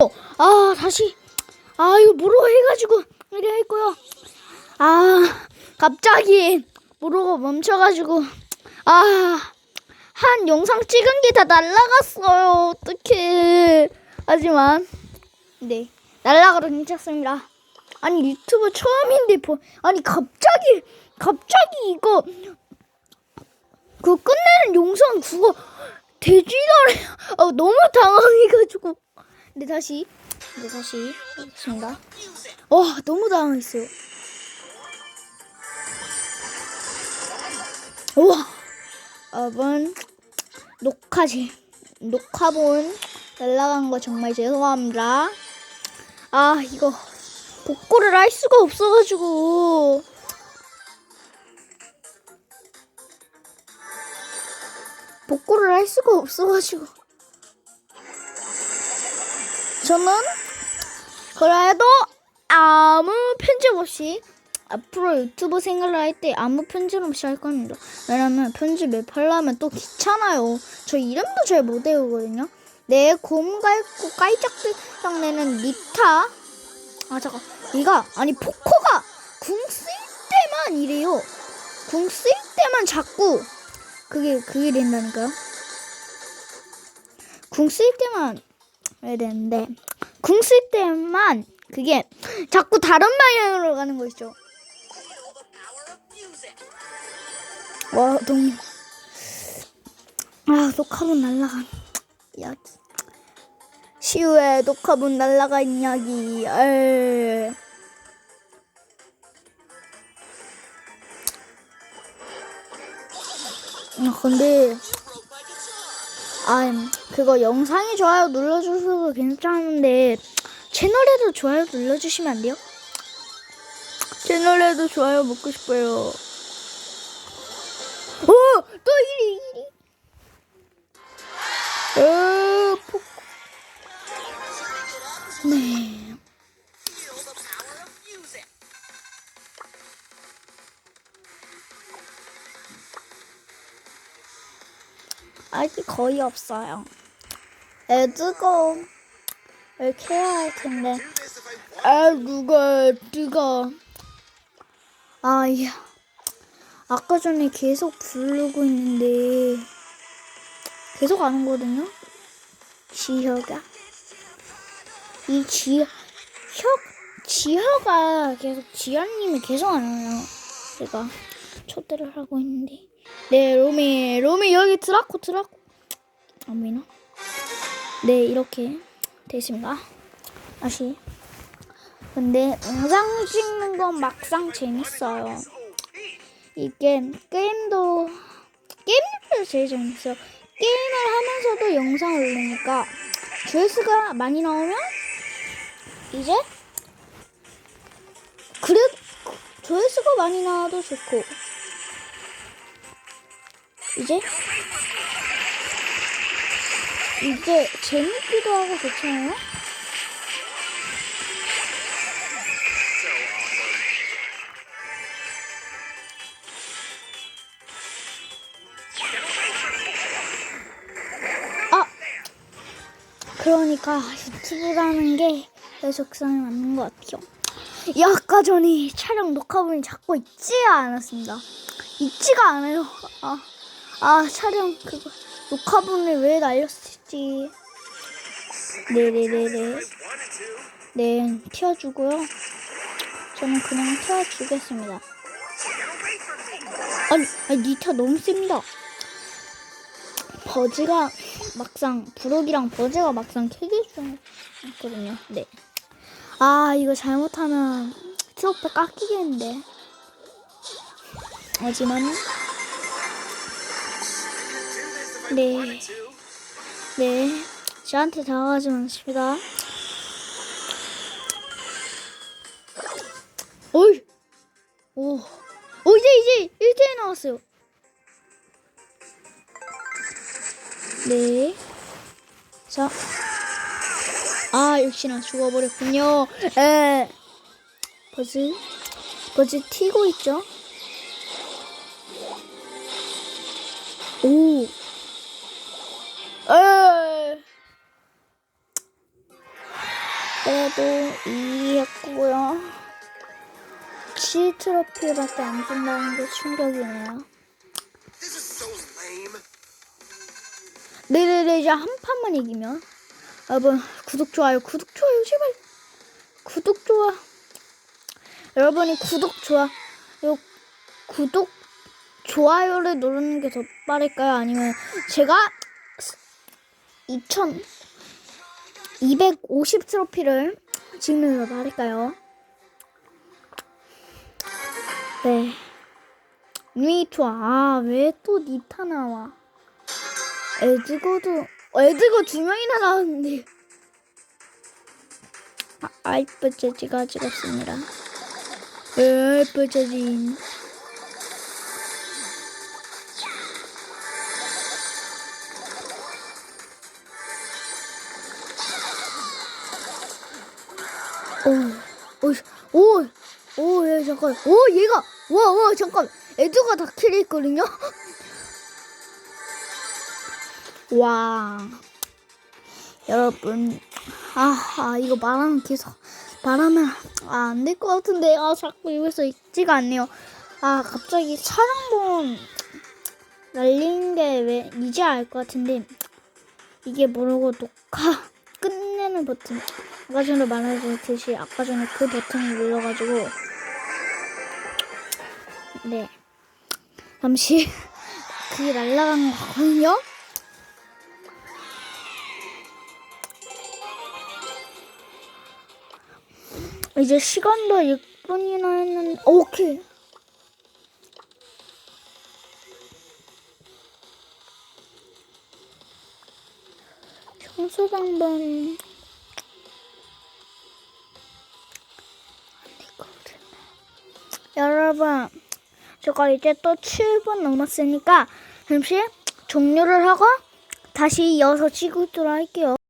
아 다시. 아 이거 모르고 해가지고 이래 했고요 아 갑자기 모르고 멈춰가지고. 아 한 영상 찍은 게 다 날라갔어요. 어떡해. 하지만 네. 날라가도 괜찮습니다 아니 유튜브 처음인데 뭐 아니 갑자기 갑자기 이거 그 끝내는 영상 그거 되지를 어, 너무 당황해가지고 근데 다시. 네 다시. 해보겠습니다. 와 너무 당황했어요. 우와. 여러분 녹화지 녹화본 날라간 거 정말 죄송합니다. 아 이거 복구를 할 수가 없어가지고. 복구를 할 수가 없어가지고 저는 그래도 아무 편집 없이 앞으로 유튜브 생활을 할 때 아무 편집 없이 할 겁니다. 왜냐면 편집을 하려면 또 귀찮아요. 저 이름도 잘 못 외우거든요. 내 곰 갈고 깔짝들랑 내는 니타. 아 잠깐 얘가 아니 포코가 궁 쓸 때만 이래요. 궁 쓸 때만 자꾸 그게 그게 된다니까요. 궁 쓸 때만 해야 되는데 궁 쓸 때만 그게 자꾸 다른 방향으로 가는 거 있죠. 와 너무 아 녹화본 날라간 이야기 시우의 녹화본 날라간 이야기 에. 아 근데 아 그거 영상이 좋아요 눌러주셔도 괜찮은데 채널에도 좋아요 눌러주시면 안 돼요? 채널에도 좋아요 먹고 싶어요. 오! 또 1위, 1위. 어, 폭. 네. 아직 거의 없어요. 애드고 이렇게 해야 할 텐데. 아, 누가, 누가. 아, 야. 아까 전에 계속 부르고 있는데 계속 안 오거든요. 지혀가 이 지혀 지혀가 계속 지현님이 계속 안 와요. 제가 초대를 하고 있는데 네 로미 로미 여기 드라코 드라코 안 보이나? 네 이렇게 됐습니다. 다시 근데 영상 찍는 건 막상 재밌어요. 이게 게임도 게임도 제일 재밌어요. 게임을 하면서도 영상 올리니까 조회수가 많이 나오면 이제 그래 조회수가 많이 나와도 좋고 이제 이제 재밌기도 하고 좋잖아요. 아 그러니까 유튜브라는 게내 적성에 맞는 것 같아요. 이 아까 전에 촬영 녹화본이 잡고 있지 않았습니다. 있지가 않아요. 아, 아 촬영 그거 녹화본을 왜 날렸을지. 네네네네. 네 튀어주고요. 저는 그냥 튀어주겠습니다. 아니, 아니 니타 너무 셉니다. 버즈가 막상 부록이랑 버즈가 막상 캐기 중있거든요. 네. 아 이거 잘못하면 트로피 깎이겠는데. 하지만 네. 네. 저한테 다가가지 마십니다. 어이. 오. 오 이제 이제 1대1 나왔어요. 네. 자. 아, 역시나 죽어버렸군요. 에. 버즈. 버즈 튀고 있죠? 오. 그래도 2위 했고요. 7 트로피밖에 안 준다는 게 충격이네요. 네네네 이제 한 판만 이기면. 여러분 구독 좋아요 구독 좋아요 제발. 구독 좋아. 여러분이 구독 좋아. 요 구독 좋아요를 누르는 게 더 빠를까요? 아니면 제가 2000 250 트로피를 더 빠를까요? 네. 니투아 아왜 또 니타 나와? 에드거도 에드거 두 명이나 나왔는데. 아, 찍었습니다. 아이프 재진 오오오오예 잠깐. 오 얘가 와 와 잠깐. 에드가 다 킬했거든요? 와. 여러분 아, 아 이거 말하면 계속 말하면 아, 안 될 것 같은데 아 자꾸 입에서 있지가 않네요. 아 갑자기 촬영본 날린 게 왜 이제 알 것 같은데 이게 모르고 녹화 끝내는 버튼. 아까 전에 말하듯이 아까 전에 그 버튼을 눌러가지고. 네. 잠시 그게 날라간 거거든요? 이제 시간도 6분이나 했는데 오케이 방법. 여러분 제가 이제 또 7분 넘었으니까 잠시 종료를 하고 다시 이어서 찍도록 할게요